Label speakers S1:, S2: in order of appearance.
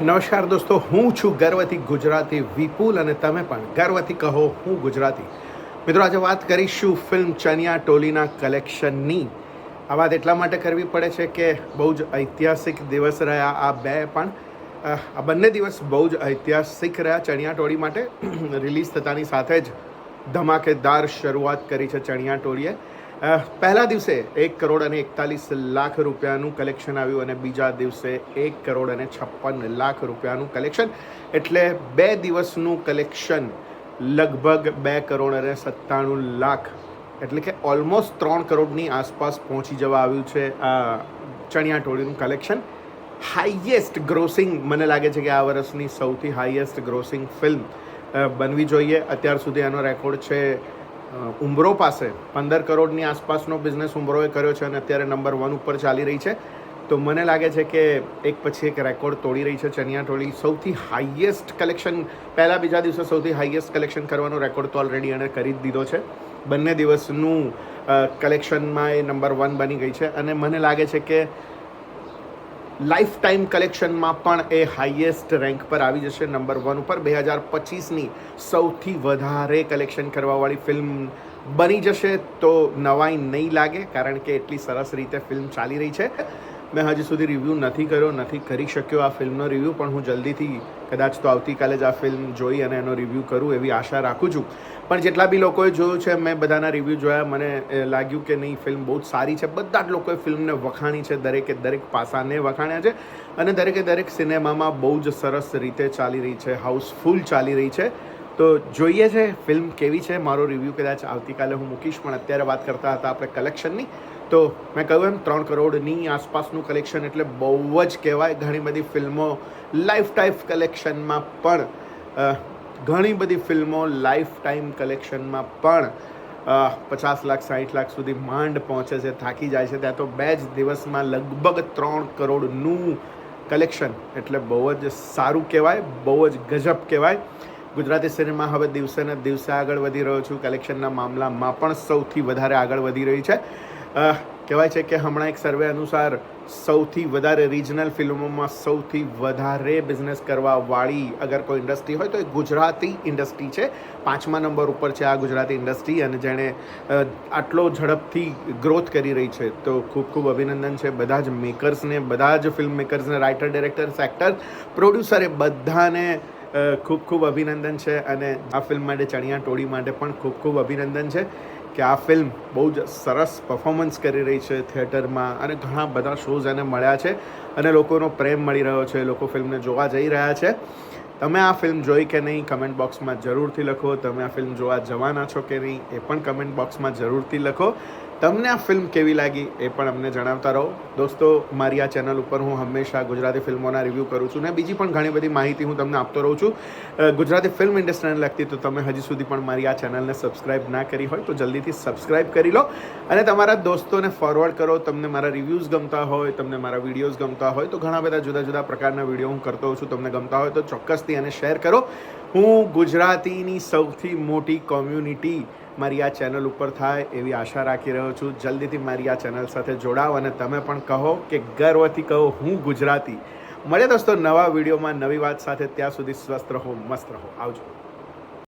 S1: નમસ્કાર દોસ્તો, હું છું ગર્વથી ગુજરાતી વિપુલ અને તમે પણ ગર્વથી કહો હું ગુજરાતી. મિત્રો, આજે વાત કરીશું ફિલ્મ ચનિયા ટોલીના કલેક્શનની. આ વાત એટલા માટે કરવી પડે છે કે બહુ જ ઐતિહાસિક દિવસ રહ્યા આ બે પણ. આ બંને દિવસ બહુ જ ઐતિહાસિક રહ્યા ચણિયા ટોળી માટે. રિલીઝ થતાની સાથે જ ધમાકેદાર શરૂઆત કરી છે ચણિયા ટોળીએ. પહેલા દિવસે એક કરોડ અને એકતાલીસ લાખ રૂપિયાનું કલેક્શન આવ્યું અને બીજા દિવસે એક કરોડ અને છપ્પન લાખ રૂપિયાનું કલેક્શન એટલે બે દિવસનું કલેક્શન લગભગ બે કરોડ અને સત્તાણું લાખ, એટલે કે ઓલમોસ્ટ ત્રણ કરોડની આસપાસ પહોંચી જવા આવ્યું છે આ ચણિયા ટોળીનું કલેક્શન હાઈએસ્ટ ગ્રોસિંગ મને લાગે છે કે આ વર્ષની સૌથી હાઈએસ્ટ ગ્રોસિંગ ફિલ્મ બનવી જોઈએ. અત્યાર સુધી એનો રેકોર્ડ છે અ, ઉંબરો પાસે પંદર કરોડની આસપાસનો બિઝનેસ ઉંબરોએ કર્યો છે અને અત્યારે નંબર વન ઉપર ચાલી રહી છે. તો મને લાગે છે કે એક પછી એક રેકોર્ડ તોડી રહી છે ચનિયા ટોળી. સૌથી હાઈએસ્ટ કલેક્શન પહેલાં બીજા દિવસે સૌથી હાઈએસ્ટ કલેક્શન કરવાનો રેકોર્ડ તો ઓલરેડી એણે કરી જ દીધો છે. બંને દિવસનું કલેક્શનમાં એ નંબર વન બની ગઈ છે. અને મને લાગે છે કે લાઈફ ટાઈમ કલેક્શનમાં પણ એ હાઈએસ્ટ રેન્ક પર આવી જશે. નંબર વન ઉપર બે હજાર પચીસની સૌથી વધારે કલેક્શન કરવાવાળી ફિલ્મ બની જશે તો નવાઈ નહીં લાગે, કારણ કે એટલી સરસ રીતે ફિલ્મ ચાલી રહી છે. મેં હજી સુધી રિવ્યૂ નથી કર્યો, નથી કરી શક્યો આ ફિલ્મનો રિવ્યૂ પણ હું જલ્દીથી કદાચ તો આવતીકાલે જ આ ફિલ્મ જોઈ અને એનો રિવ્યૂ કરું એવી આશા રાખું છું. પણ જેટલા બી લોકોએ જોયું છે, મેં બધાના રિવ્યૂ જોયા, મને લાગ્યું કે નહીં ફિલ્મ બહુ જ સારી છે. બધા જ લોકોએ ફિલ્મને વખાણી છે, દરેકે દરેક પાસાને વખાણ્યા છે અને દરેકે દરેક સિનેમામાં બહુ જ સરસ રીતે ચાલી રહી છે હાઉસફુલ ચાલી રહી છે. તો જોઈએ છે ફિલ્મ કેવી છે? મારો રિવ્યૂ કદાચ આવતીકાલે હું મૂકીશ, પણ અત્યારે વાત કરતા હતા આપણે કલેક્શનની તો મેં કહ્યું એમ, ત્રણ કરોડની આસપાસનું કલેક્શન એટલે બહુ જ કહેવાય. ઘણી બધી ફિલ્મો લાઈફ ટાઈમ કલેક્શનમાં પણ ઘણી બધી ફિલ્મો લાઈફ ટાઈમ કલેક્શનમાં પણ પચાસ લાખ સાઠ લાખ સુધી માંડ પહોંચે છે, થાકી જાય છે. ત્યાં તો બે જ દિવસમાં લગભગ ત્રણ કરોડનું કલેક્શન એટલે બહુ જ સારું કહેવાય, બહુ જ ગજબ કહેવાય. ગુજરાતી સિનેમા હવે દિવસે ને દિવસે આગળ વધી રહ્યો છું. કલેક્શનના મામલામાં પણ સૌથી વધારે આગળ વધી રહી છે. કહેવાય છે કે હમણાં એક સર્વે અનુસાર સૌથી વધારે રિજનલ ફિલ્મોમાં સૌથી વધારે બિઝનેસ કરવાવાળી અગર કોઈ ઇન્ડસ્ટ્રી હોય તો એ ગુજરાતી ઇન્ડસ્ટ્રી છે. પાંચમા નંબર ઉપર છે આ ગુજરાતી ઇન્ડસ્ટ્રી અને જેણે આટલો ઝડપથી ગ્રોથ કરી રહી છે. તો ખૂબ ખૂબ અભિનંદન છે બધા જ મેકર્સને બધા જ ફિલ્મ મેકર્સને રાઇટર ડિરેક્ટર્સ એક્ટર પ્રોડ્યુસરે બધાને ખૂબ ખૂબ અભિનંદન છે અને આ ફિલ્મ માટે ચણિયા ટોળી માટે પણ ખૂબ ખૂબ અભિનંદન છે કે આ ફિલ્મ બહુ જ સરસ પરફોર્મન્સ કરી રહી છે થિયેટરમાં અને ઘણા બધા શોઝ એને મળ્યા છે અને લોકોનો પ્રેમ મળી રહ્યો છે, લોકો ફિલ્મને જોવા જઈ રહ્યા છે. તમે આ ફિલ્મ જોઈ કે નહીં કમેન્ટ બોક્સમાં જરૂરથી લખો. તમે આ ફિલ્મ જોવા જવાના છો કે નહીં, એ પણ કમેન્ટ બોક્સમાં જરૂરથી લખો. તમને આ ફિલ્મ કેવી લાગી એ પણ અમને જણાવતા રહો. દોસ્તો, મારી આ ચેનલ ઉપર હું હંમેશા ગુજરાતી ફિલ્મોના રિવ્યૂ કરું છું ને બીજી પણ ઘણી બધી માહિતી હું તમને આપતો રહું છું. ગુજરાતી ફિલ્મ ઇન્ડસ્ટ્રીને લગતી તો તમે હજી સુધી પણ મારી આ ચેનલને સબસ્ક્રાઇબ ના કરી હોય તો જલ્દીથી સબસ્ક્રાઇબ કરી લો. અને તમારા દોસ્તોને ફોરવર્ડ કરો, તમને મારા રિવ્યૂઝ ગમતા હોય, તમને મારા વિડીયોઝ ગમતા હોય, તો ઘણા બધા જુદા જુદા પ્રકારના વીડિયો હું કરતો હોઉં છું. તમને ગમતા હોય તો ચોક્કસથી એને શેર કરો. હું ગુજરાતીની સૌથી મોટી કોમ્યુનિટી મારી આ ચેનલ ઉપર થાય એવી આશા રાખી રહ્યો છું. જલ્દીથી મારી આ ચેનલ સાથે જોડાઓ અને તમે પણ કહો કે ગર્વથી કહો હું ગુજરાતી. મળે દોસ્તો નવા વિડીયોમાં નવી વાત સાથે. ત્યાં સુધી સ્વસ્થ રહો, મસ્ત રહો. આવજો.